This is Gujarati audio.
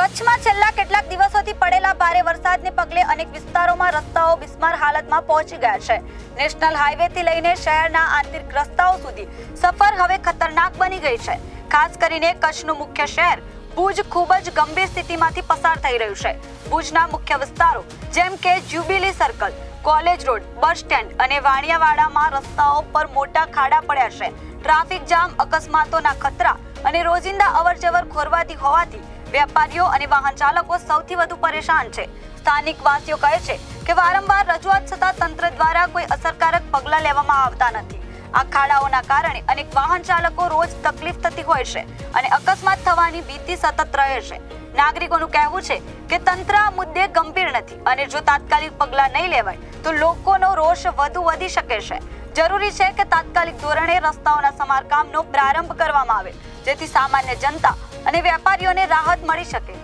કચ્છમાં છેલ્લા કેટલાક દિવસોથી પડેલા ભારે વરસાદને પગલે અનેક વિસ્તારોમાં રસ્તાઓ બિસ્માર હાલતમાં પહોંચી ગયા છે. નેશનલ હાઈવેથી લઈને શહેરના આંતરિક રસ્તાઓ સુધી સફર હવે ખતરનાક બની ગઈ છે. ખાસ કરીને કચ્છનું મુખ્ય શહેર ભુજ ખૂબ જ ગંભીર સ્થિતિમાંથી પસાર થઈ રહ્યું છે. ભુજના મુખ્ય વિસ્તારો જેમ કે jubilee circle, college road, bus stand અને વાણિયાવાડામાં રસ્તાઓ પર મોટા ખાડા પડ્યા છે. ટ્રાફિક જામ, અકસ્માતોના ખતરા અને રોજિંદા અવરજવર ખોરવાતી હોવાથી વેપારીઓ અને વાહન ચાલકો સૌથી વધુ પરેશાન છે. સ્થાનિક વાસીઓ કહે છે કે વારંવાર રજૂઆત છતાં તંત્ર દ્વારા કોઈ અસરકારક પગલાં લેવામાં આવતા નથી. આ ખાડાઓના કારણે અનેક વાહન ચાલકો રોજ તકલીફ થતી હોય છે અને અકસ્માત થવાની ભીતિ સતત રહે છે. નાગરિકોનું કહેવું છે કે તંત્ર આ મુદ્દે ગંભીર નથી અને જો તાત્કાલિક પગલાં નહીં લેવાય, તો લોકોનો રોષ વધુ વધી શકે છે. જરૂરી છે કે તાત્કાલિક ધોરણે રસ્તાઓના સમારકામનો પ્રારંભ કરવામાં આવે, જેથી સામાન્ય જનતા અને વેપારીઓને રાહત મળી શકે.